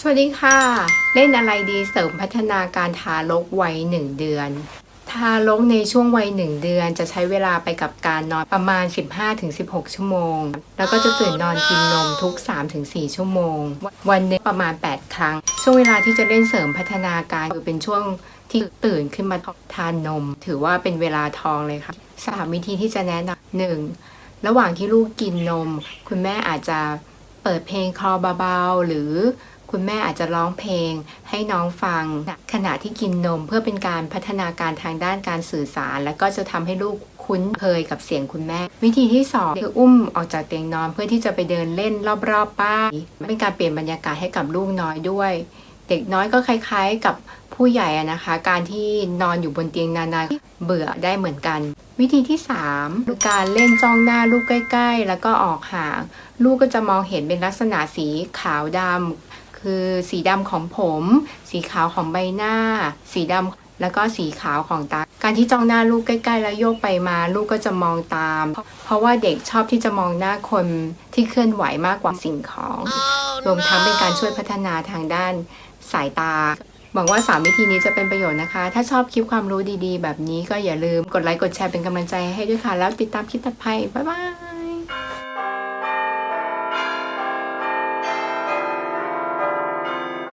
สวัสดีค่ะ เล่นอะไรดีเสริมพัฒนาการทารกวัยหนึ่งเดือน ทารกในช่วงวัยหนึ่งเดือนจะใช้เวลาไปกับการนอนประมาณ 15-16 ชั่วโมง แล้วก็จะตื่นนอนกินนมทุก 3-4 ชั่วโมง วันหนึงประมาณ 8 ครั้ง ช่วงเวลาที่จะเล่นเสริมพัฒนาการคือเป็นช่วงที่ตื่นขึ้นมาทานนม ถือว่าเป็นเวลาทองเลยค่ะสามวิธีที่จะแนะนำหนึ่งระหว่างที่ลูกกินนม คุณแม่อาจจะเปิดเพลงคลอเบาๆหรือ คุณแม่อาจจะร้องเพลงให้น้องฟัง ขณะที่กินนมเพื่อเป็นการพัฒนาการทางด้านการสื่อสาร และก็จะทำให้ลูกคุ้นเคยกับเสียงคุณแม่ วิธีที่สองคืออุ้มออกจากเตียงนอนเพื่อที่จะไปเดินเล่นรอบๆบ้านเป็นการเปลี่ยนบรรยากาศให้กับลูกน้อยด้วย เด็กน้อยก็คล้ายๆกับผู้ใหญ่นะคะ การที่นอนอยู่บนเตียงนานๆ เบื่อได้เหมือนกัน วิธีที่3คือการเล่นจ้องหน้าลูกใกล้ ๆ แล้วก็ออกห่าง ลูกก็จะมองเห็นเป็นลักษณะสีขาวดำ คือสีดำของผม สีขาวของใบหน้า สีดำแล้วก็สีขาวของตา การที่จ้องหน้าลูกใกล้ๆ แล้วโยกไปมา ลูกก็จะมองตาม เพราะว่าเด็กชอบที่จะมองหน้าคนที่เคลื่อนไหวมากกว่าสิ่งของ รวมทั้งเป็นการช่วยพัฒนาทางด้านสายตาหวังว่า 3 วิธีนี้จะเป็นประโยชน์นะคะ ถ้าชอบคลิปความรู้ดีๆ แบบนี้ก็อย่าลืมกดไลค์ กดแชร์เป็นกำลังใจให้ด้วยค่ะ แล้วติดตามคลิปถัดไป บ๊ายบาย